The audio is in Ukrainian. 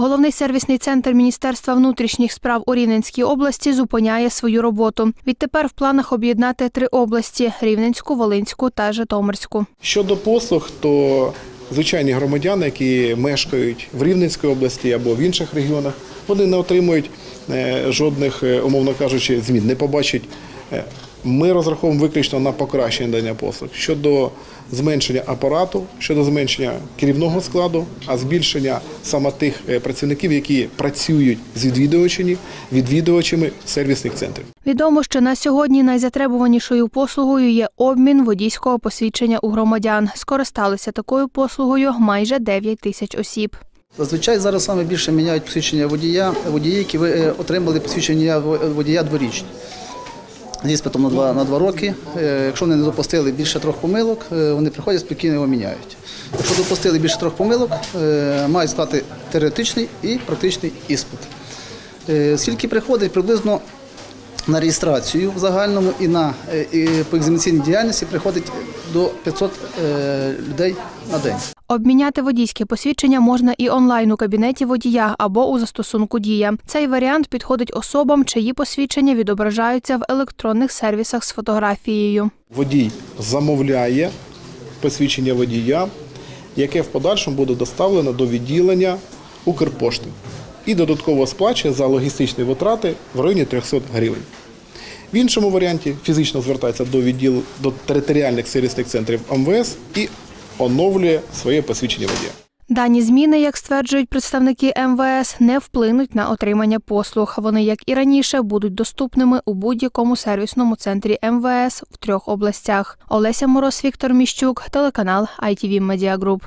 Головний сервісний центр Міністерства внутрішніх справ у Рівненській області зупиняє свою роботу. Відтепер в планах об'єднати три області: Рівненську, Волинську та Житомирську. Щодо послуг, то звичайні громадяни, які мешкають в Рівненській області або в інших регіонах, вони не отримують е, жодних, е, умовно кажучи, змін, не побачать. Ми розраховуємо виключно на покращення надання послуг щодо зменшення апарату, щодо зменшення керівного складу, а збільшення саме тих е, працівників, які працюють з відвідувачами, відвідувачами сервісних центрів. Відомо, що на сьогодні найзатребуванішою послугою є обмін водійського посвідчення у громадян. Скористалися такою послугою майже 9 тисяч осіб. Зазвичай зараз саме більше міняють посвідчення водія, водії, які ви- е, отримали посвідчення водія дворічні. З іспитом на два, на два роки. Е, Якщо вони не допустили більше трьох помилок, е, вони приходять спокійно його міняють. Якщо допустили більше трьох помилок, е, мають склати теоретичний і практичний іспит. Скільки приходить приблизно на реєстрацію в загальному і на і по екзаменаційній діяльності приходить до 500 е, людей на день. Обміняти водійське посвідчення можна і онлайн у кабінеті водія або у застосунку Дія. Цей варіант підходить особам, чиї посвідчення відображаються в електронних сервісах з фотографією. Водій замовляє посвідчення водія, яке в подальшому буде доставлено до відділення Укрпошти і додатково сплачує за логістичні витрати в районі 300 гривень. В іншому варіанті фізично звертається до відділу до територіальних сервісних центрів МВС і оновлює своє посвідчення водія. Дані зміни, як стверджують представники МВС, не вплинуть на отримання послуг. Вони, як і раніше, будуть доступними у будь-якому сервісному центрі МВС в трьох областях. Олеся Мороз, Віктор Міщук, телеканал ITV Media Group.